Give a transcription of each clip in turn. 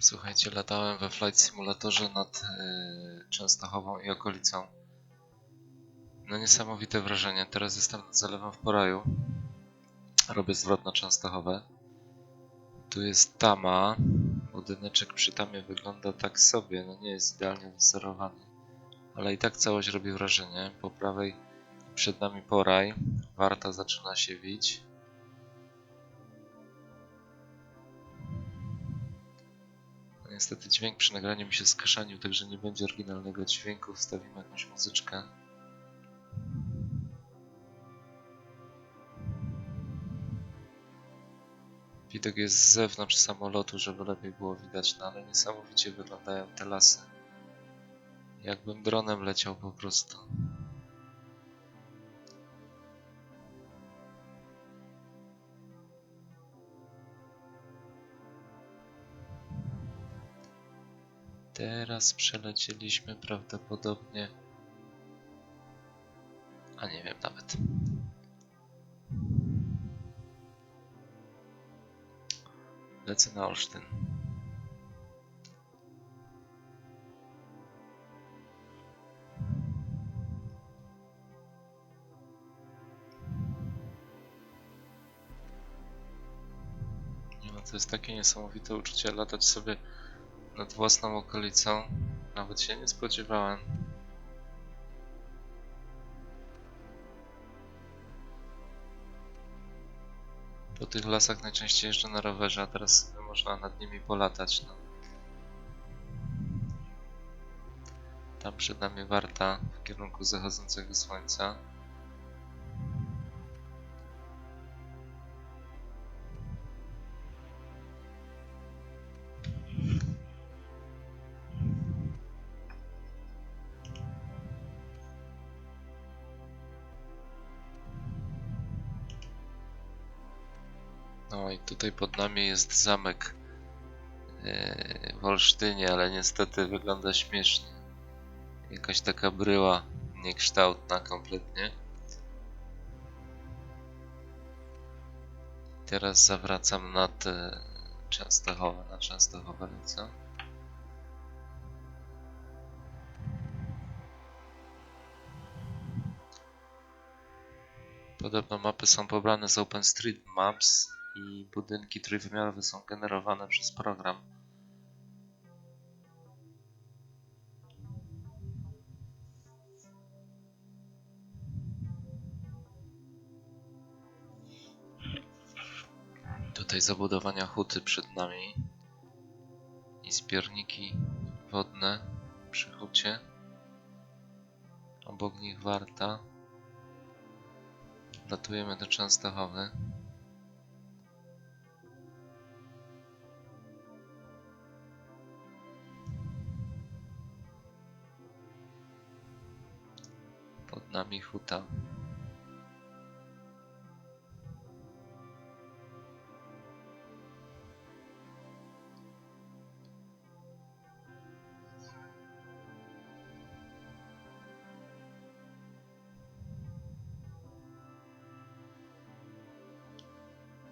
Słuchajcie, latałem we Flight Simulatorze nad yy, Częstochową i okolicą. No niesamowite wrażenie. Teraz jestem nad zalewem w Poraju. Robię zwrot na Częstochowę. Tu jest Tama. Budyneczek przy Tamie wygląda tak sobie. No nie jest idealnie wzorowany. Ale i tak całość robi wrażenie. Po prawej przed nami Poraj. Warta zaczyna się wić. Niestety dźwięk przy nagraniu mi się skaszanił, także nie będzie oryginalnego dźwięku. Wstawimy jakąś muzyczkę. Widok jest z zewnątrz samolotu, żeby lepiej było widać, no ale niesamowicie wyglądają te lasy. Jakbym dronem leciał po prostu. Teraz przelecieliśmy prawdopodobnie. A nie wiem nawet. Lecę na Olsztyn. No, to jest takie niesamowite uczucie latać sobie nad własną okolicą. Nawet się nie spodziewałem. Po tych lasach najczęściej jeżdżę na rowerze, a teraz można nad nimi polatać. No. Tam przed nami warta w kierunku zachodzącego słońca. No i tutaj pod nami jest zamek yy, w Olsztynie, ale niestety wygląda śmiesznie. Jakaś taka bryła niekształtna kompletnie. Teraz zawracam nad Częstochowę, na Częstochowę lecę. Podobno mapy są pobrane z OpenStreetMaps i budynki trójwymiarowe są generowane przez program. Tutaj zabudowania huty przed nami i zbiorniki wodne przy hucie. Obok nich warta. Latujemy do Częstochowy. Nami huta.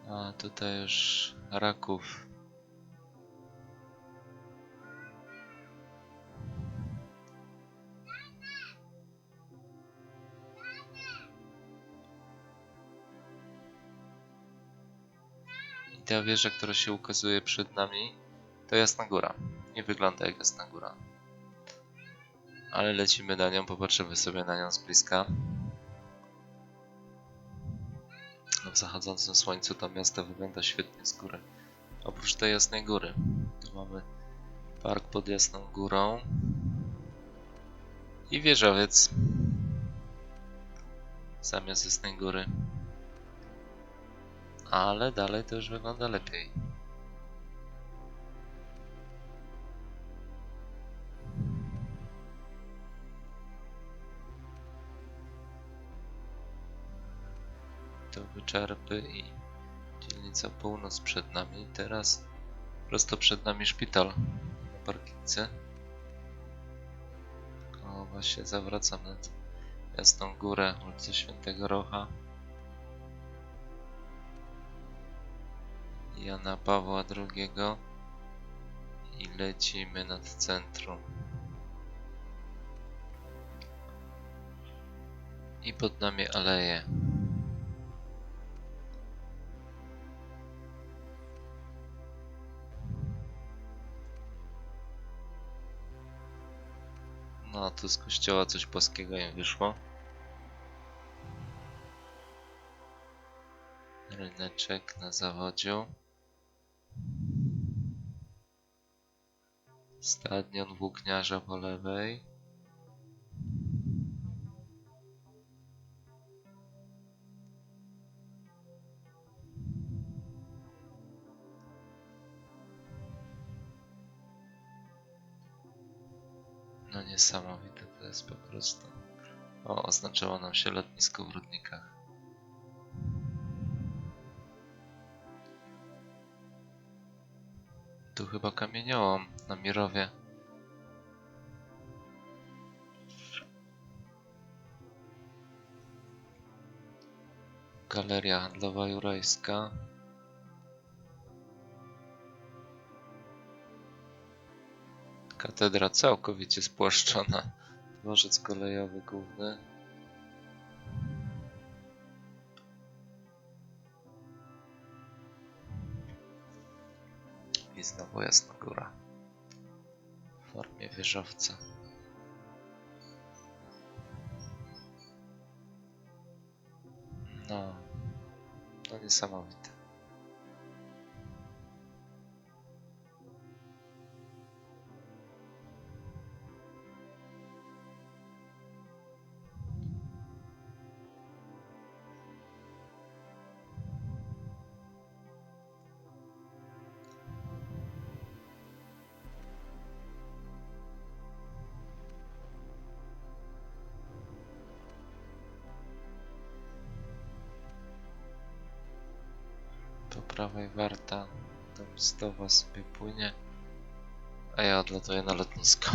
A tutaj już raków. Ta wieża, która się ukazuje przed nami, to Jasna Góra. Nie wygląda jak Jasna Góra. Ale lecimy na nią, popatrzymy sobie na nią z bliska. W zachodzącym słońcu to miasto wygląda świetnie z góry. Oprócz tej Jasnej Góry. Tu mamy park pod Jasną Górą. I wieżowiec. Zamiast Jasnej Góry. Ale dalej to już wygląda lepiej. to wyczerpy i dzielnica północ przed nami. Teraz prosto przed nami szpital na parkince. O, właśnie zawracam na tę Jasną Górę, ulicę Świętego Rocha. Jana Pawła II I lecimy nad centrum. I pod nami aleje. No, tu z kościoła coś płaskiego im wyszło. Ryneczek na zawodziu. Stadion włókniarza po lewej. No niesamowite to jest po prostu. O, oznaczyło nam się lotnisko w Rudnikach. Tu chyba kamieniołom na Mirowie. Galeria Handlowa Jurajska. Katedra całkowicie spłaszczona. Dworzec kolejowy główny. Znowu jasna góra. W formie wieżowca. No, no niesamowite. Prawej warta do Mstowa sobie płynie, a ja odlatuję na lotnisko.